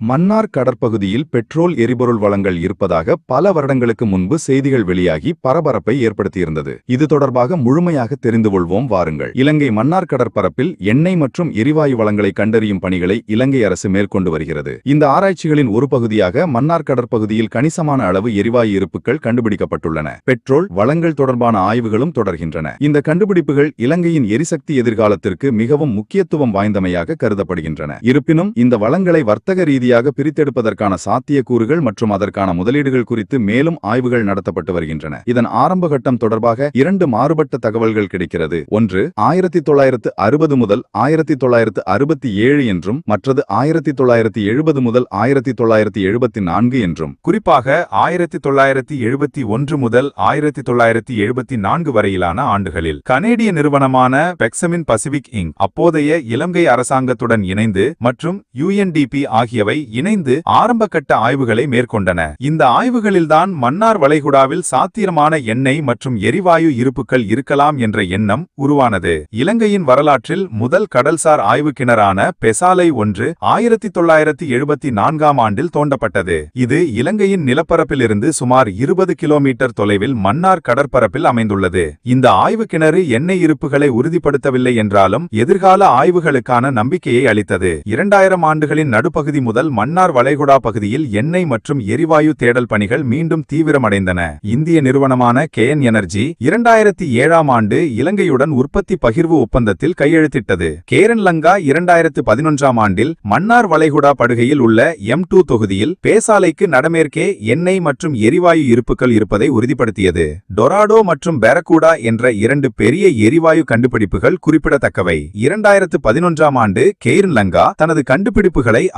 மன்னார் கடற்பகுதியில் பெட்ரோல் எரிபொருள் வளங்கள் இருப்பதாக பல வருடங்களுக்கு முன்பு செய்திகள் வெளியாகி பரபரப்பை ஏற்படுத்தியிருந்தது. இது தொடர்பாக முழுமையாக தெரிந்து கொள்வோம் வாருங்கள். இலங்கை மன்னார் கடற்பரப்பில் எண்ணெய் மற்றும் எரிவாயு வளங்களை கண்டறியும் பணிகளை இலங்கை அரசு மேற்கொண்டு வருகிறது. இந்த ஆராய்ச்சிகளின் ஒரு பகுதியாக மன்னார் கடற்பகுதியில் கணிசமான அளவு எரிவாயு இருப்புகள் கண்டுபிடிக்கப்பட்டுள்ளன. பெட்ரோல் வளங்கள் தொடர்பான ஆய்வுகளும் தொடர்கின்றன. இந்த கண்டுபிடிப்புகள் இலங்கையின் எரிசக்தி எதிர்காலத்திற்கு மிகவும் முக்கியத்துவம் வாய்ந்தமையாக கருதப்படுகின்றன. இருப்பினும் இந்த வளங்களை வர்த்தக ரீதி ரீதியாக பிரித்தெடுப்பதற்கான சாத்தியக்கூறுகள் மற்றும் அதற்கான முதலீடுகள் குறித்து மேலும் ஆய்வுகள் நடத்தப்பட்டு வருகின்றன. இதன் ஆரம்ப கட்டம் தொடர்பாக இரண்டு மாறுபட்ட தகவல்கள் கிடைக்கிறது. ஒன்று ஆயிரத்தி தொள்ளாயிரத்து அறுபது முதல் ஆயிரத்தி தொள்ளாயிரத்து அறுபத்தி ஏழு என்றும் மற்றது ஆயிரத்தி தொள்ளாயிரத்தி எழுபது முதல் ஆயிரத்தி தொள்ளாயிரத்தி எழுபத்தி நான்கு என்றும். குறிப்பாக ஆயிரத்தி தொள்ளாயிரத்தி எழுபத்தி ஒன்று முதல் ஆயிரத்தி தொள்ளாயிரத்தி எழுபத்தி நான்கு வரையிலான ஆண்டுகளில் கனேடிய நிறுவனமான பெக்சமின் பசிபிக் இங் அப்போதைய இலங்கை அரசாங்கத்துடன் இணைந்து மற்றும் யுஎன்டிபி ஆகியவை இணைந்து ஆரம்பகட்ட ஆய்வுகளை மேற்கொண்டன. இந்த ஆய்வுகளில்தான் மன்னார் வளைகுடாவில் சாத்தியமான எண்ணெய் மற்றும் எரிவாயு இருப்புகள் இருக்கலாம் என்ற எண்ணம் உருவானது. இலங்கையின் வரலாற்றில் முதல் கடல்சார் ஆய்வு கிணறான பெசாலை ஒன்று ஆயிரத்தி தொள்ளாயிரத்தி எழுபத்தி நான்காம் ஆண்டில் தோண்டப்பட்டது. இது இலங்கையின் நிலப்பரப்பிலிருந்து சுமார் இருபது கிலோமீட்டர் தொலைவில் மன்னார் கடற்பரப்பில் அமைந்துள்ளது. இந்த ஆய்வு கிணறு எண்ணெய் இருப்புகளை உறுதிப்படுத்தவில்லை என்றாலும் எதிர்கால ஆய்வுகளுக்கான நம்பிக்கையை அளித்தது. இரண்டாயிரம் ஆண்டுகளின் நடுப்பகுதி முதல் மன்னார் வளைகுடா பகுதியில் எண்ணெய் மற்றும் எரிவாயு தேடல் பணிகள் மீண்டும் தீவிரமடைந்தன. இந்திய நிறுவனமான கேஎன் எனர்ஜி இரண்டாயிரத்தி ஏழாம் ஆண்டு இலங்கையுடன் உற்பத்தி பகிர்வு ஒப்பந்தத்தில் கையெழுத்திட்டது. கேரன் லங்கா இரண்டாயிரத்து பதினொன்றாம் ஆண்டில் மன்னார் வளைகுடா படுகையில் உள்ள எம் டூ தொகுதியில் பேசாலைக்கு நடமேற்கே எண்ணெய் மற்றும் எரிவாயு இருப்புகள் இருப்பதை உறுதிப்படுத்தியது. டொராடோ மற்றும் பேரக்கூடா என்ற இரண்டு பெரிய எரிவாயு கண்டுபிடிப்புகள் குறிப்பிடத்தக்கவை. இரண்டாயிரத்து பதினொன்றாம் ஆண்டு கெய்ரன் லங்கா தனது கண்டுபிடிப்புகளை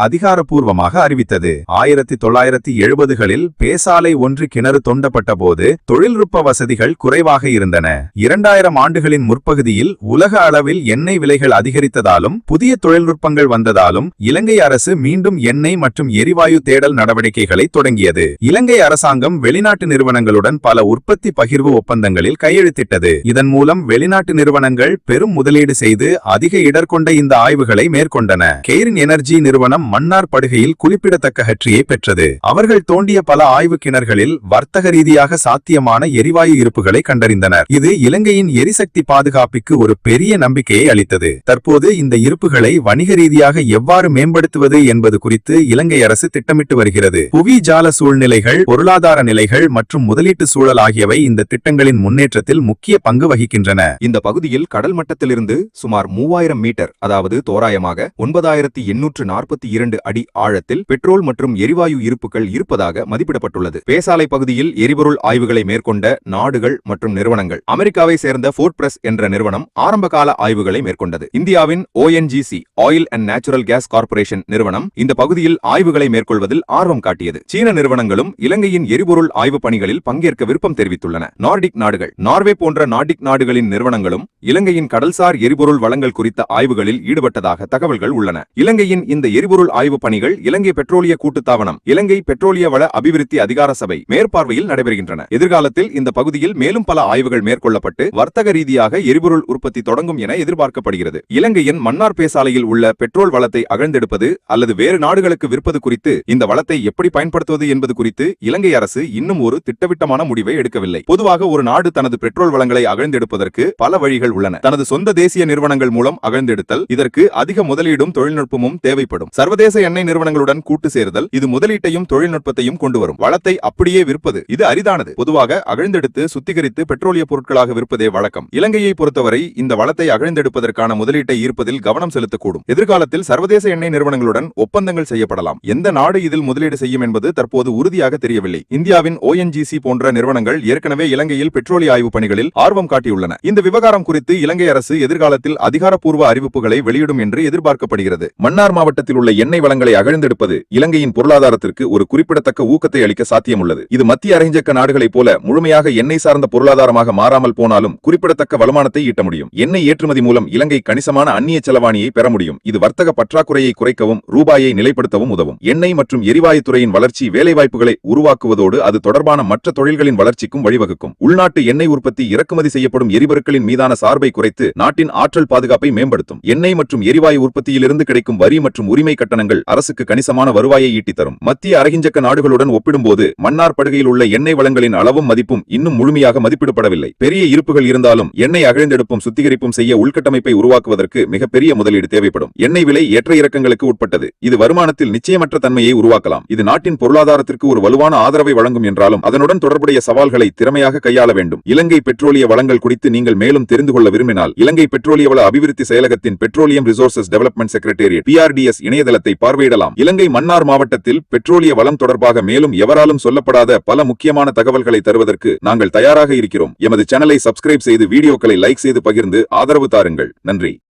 அதிகாரப்பூர்வமாக அறிவித்தது. ஆயிரத்தி தொள்ளாயிரத்தி எழுபதுகளில் பேசாலை ஒன்று கிணறு தோண்டப்பட்ட போது தொழில்நுட்ப வசதிகள் குறைவாக இருந்தன. இரண்டாயிரம் ஆண்டுகளின் முற்பகுதியில் உலக அளவில் எண்ணெய் விலைகள் அதிகரித்ததாலும் புதிய தொழில்நுட்பங்கள் வந்ததாலும் இலங்கை அரசு மீண்டும் எண்ணெய் மற்றும் எரிவாயு தேடல் நடவடிக்கைகளை தொடங்கியது. இலங்கை அரசாங்கம் வெளிநாட்டு நிறுவனங்களுடன் பல உற்பத்தி பகிர்வு ஒப்பந்தங்களில் கையெழுத்திட்டது. இதன் மூலம் வெளிநாட்டு நிறுவனங்கள் பெரும் முதலீடு செய்து அதிக இடர் கொண்ட இந்த ஆய்வுகளை மேற்கொண்டன. கெய்ரின் எனர்ஜி நிறுவனம் மன்னார் படு படுகையில் குறிப்பிடத்தக்க வெற்றியை பெற்றது. அவர்கள் தோண்டிய பல ஆய்வு கிணறுகளில் வர்த்தக ரீதியாக சாத்தியமான எரிவாயு இருப்புகளை கண்டறிந்தனர். இது இலங்கையின் எரிசக்தி பாதுகாப்புக்கு ஒரு பெரிய நம்பிக்கையை அளித்தது. தற்போது இந்த இருப்புகளை வணிக ரீதியாக எவ்வாறு மேம்படுத்துவது என்பது குறித்து இலங்கை அரசு திட்டமிட்டு வருகிறது. புவி ஜால சூழ்நிலைகள் பொருளாதார நிலைகள் மற்றும் முதலீட்டு சூழல் ஆகியவை இந்த திட்டங்களின் முன்னேற்றத்தில் முக்கிய பங்கு வகிக்கின்றன. இந்த பகுதியில் கடல் மட்டத்திலிருந்து சுமார் மூவாயிரம் மீட்டர் அதாவது தோராயமாக ஒன்பதாயிரத்தி எண்ணூற்று நாற்பத்தி இரண்டு அடி ஆழத்தில் பெட்ரோல் மற்றும் எரிவாயு இருப்புகள் இருப்பதாக மதிப்பிடப்பட்டுள்ளது. பேசாலை பகுதியில் எரிபொருள் ஆய்வுகளை மேற்கொண்ட நாடுகள் மற்றும் நிறுவனங்கள். அமெரிக்காவை சேர்ந்த ஃபோர்ட் பிரஸ் என்ற நிறுவனம் ஆரம்பகால ஆய்வுகளை மேற்கொண்டது. இந்தியாவின் ONGC oil and natural gas corporation நிறுவனம் இந்த பகுதியில் ஆய்வுகளை மேற்கொள்வதில் ஆர்வம் காட்டியது. சீன நிறுவனங்களும் இலங்கையின் எரிபொருள் ஆய்வு பணிகளில் பங்கேற்க விருப்பம் தெரிவித்துள்ளன. நார்டிக் நாடுகள் நார்வே போன்ற நார்டிக் நாடுகளின் நிறுவனங்களும் இலங்கையின் கடல்சார் எரிபொருள் வளங்கள் குறித்த ஆய்வுகளில் ஈடுபட்டதாக தகவல்கள் உள்ளன. இலங்கையின் இந்த எரிபொருள் ஆய்வு பணிகள் இலங்கை பெட்ரோலிய கூட்டுத்தாவனம் இலங்கை பெட்ரோலிய வள அபிவிருத்தி அதிகார சபை மேற்பார்வையில் நடைபெறுகின்றன. எதிர்காலத்தில் இந்த பகுதியில் மேலும் பல ஆய்வுகள் மேற்கொள்ளப்பட்டு வர்த்தக ரீதியாக எரிபொருள் உற்பத்தி தொடங்கும் என எதிர்பார்க்கப்படுகிறது. இலங்கையின் மன்னார் பேசாலையில் உள்ள பெட்ரோல் வளத்தை அகழ்ந்தெடுப்பது அல்லது வேறு நாடுகளுக்கு விற்பது குறித்து இந்த வளத்தை எப்படி பயன்படுத்துவது என்பது குறித்து இலங்கை அரசு இன்னும் ஒரு திட்டவட்டமான முடிவை எடுக்கவில்லை. பொதுவாக ஒரு நாடு தனது பெட்ரோல் வளங்களை அகழ்ந்தெடுப்பதற்கு பல வழிகள் உள்ளன. தனது சொந்த தேசிய நிறுவனங்கள் மூலம் அகழ்ந்தெடுத்தல் இதற்கு அதிக முதலீடும் தொழில்நுட்பமும் தேவைப்படும். சர்வதேச எண்ணெய் நிறுவனங்களுடன் கூட்டு சேர்தல் இது முதலீட்டையும் தொழில்நுட்பத்தையும் கொண்டு வரும் வளத்தை அப்படியே விற்பது இது அரிதானது. பொதுவாக அகழ்ந்தெடுத்து சுத்திகரித்து பெட்ரோலிய பொருட்களாக விற்பதே வழக்கம். இலங்கையை பொறுத்தவரை இந்த வளத்தை அகழ்ந்தெடுப்பதற்கான முதலீட்டை ஈர்ப்பதில் கவனம் செலுத்தக்கூடும். எதிர்காலத்தில் சர்வதேச எண்ணெய் நிறுவனங்களுடன் ஒப்பந்தங்கள் செய்யப்படலாம். எந்த நாடு இதில் முதலீடு செய்யும் என்பது தற்போது உறுதியாக தெரியவில்லை. இந்தியாவின் ஓஎன்ஜிசி போன்ற நிறுவனங்கள் ஏற்கனவே இலங்கையில் பெட்ரோலிய ஆய்வு பணிகளில் ஆர்வம் காட்டியுள்ளன. இந்த விவகாரம் குறித்து இலங்கை அரசு எதிர்காலத்தில் அதிகாரப்பூர்வ அறிவிப்புகளை வெளியிடும் என்று எதிர்பார்க்கப்படுகிறது. மன்னார் மாவட்டத்தில் உள்ள எண்ணெய் வளங்களை அகழ்ந்தெடுப்பது இலங்கையின் பொருளாதாரத்திற்கு ஒரு குறிப்பிடத்தக்க ஊக்கத்தை அளிக்க சாத்தியமுள்ளது. இது மத்திய அரைஞ்சக்க நாடுகளைப் போல முழுமையாக எண்ணெய் சார்ந்த பொருளாதாரமாக மாறாமல் போனாலும் குறிப்பிடத்தக்க வருமானத்தை ஈட்ட முடியும். எண்ணெய் ஏற்றுமதி மூலம் இலங்கை கணிசமான அந்நிய செலவாணியை பெற முடியும். இது வர்த்தக பற்றாக்குறையை குறைக்கவும் ரூபாயை நிலைப்படுத்தவும் உதவும். எண்ணெய் மற்றும் எரிவாயுத்துறையின் வளர்ச்சி வேலைவாய்ப்புகளை உருவாக்குவதோடு அது தொடர்பான மற்ற தொழில்களின் வளர்ச்சிக்கும் வழிவகுக்கும். உள்நாட்டு எண்ணெய் உற்பத்தி இறக்குமதி செய்யப்படும் எரிபொருட்களின் மீதான சார்பை குறைத்து நாட்டின் ஆற்றல் பாதுகாப்பை மேம்படுத்தும். எண்ணெய் மற்றும் எரிவாயு உற்பத்தியிலிருந்து கிடைக்கும் வரி மற்றும் உரிமை கட்டணங்கள் அரசுக்கு கணிசமான வருவாயை ஈட்டித்தரும். மத்திய அரகிஞ்சக்க நாடுகளுடன் ஒப்பிடும்போது மன்னார் படுகையில் உள்ள எண்ணெய் வளங்களின் அளவும் மதிப்பும் இன்னும் முழுமையாக மதிப்பிடப்படவில்லை. பெரிய இருப்புகள் இருந்தாலும் எண்ணெய் அகழ்ந்தெடுப்பும் சுத்திகரிப்பும் செய்ய உள்கட்டமைப்பை உருவாக்குவதற்கு மிகப்பெரிய முதலீடு தேவைப்படும். எண்ணெய் விலை ஏற்ற இறக்கங்களுக்கு உட்பட்டது. இது வருமானத்தில் நிச்சயமற்ற தன்மையை உருவாக்கலாம். இது நாட்டின் பொருளாதாரத்திற்கு ஒரு வலுவான ஆதரவை வழங்கும் என்றாலும் அதனுடன் தொடர்புடைய சவால்களை திறமையாக கையாள வேண்டும். இலங்கை பெட்ரோலிய வளங்கள் குறித்து நீங்கள் மேலும் தெரிந்து கொள்ள விரும்பினால் இலங்கை பெட்ரோலிய வள அபிவிருத்தி செயலகத்தின் petroleum resources development secretariat PRDS இணையதளத்தை பார்வையிடலாம். இலங்கை மன்னார் மாவட்டத்தில் பெட்ரோலிய வளம் தொடர்பாக மேலும் எவராலும் சொல்லப்படாத பல முக்கியமான தகவல்களை தருவதற்கு நாங்கள் தயாராக இருக்கிறோம். எமது சேனலை சப்ஸ்கிரைப் செய்து வீடியோக்களை லைக் செய்து பகிர்ந்து ஆதரவு தாருங்கள். நன்றி.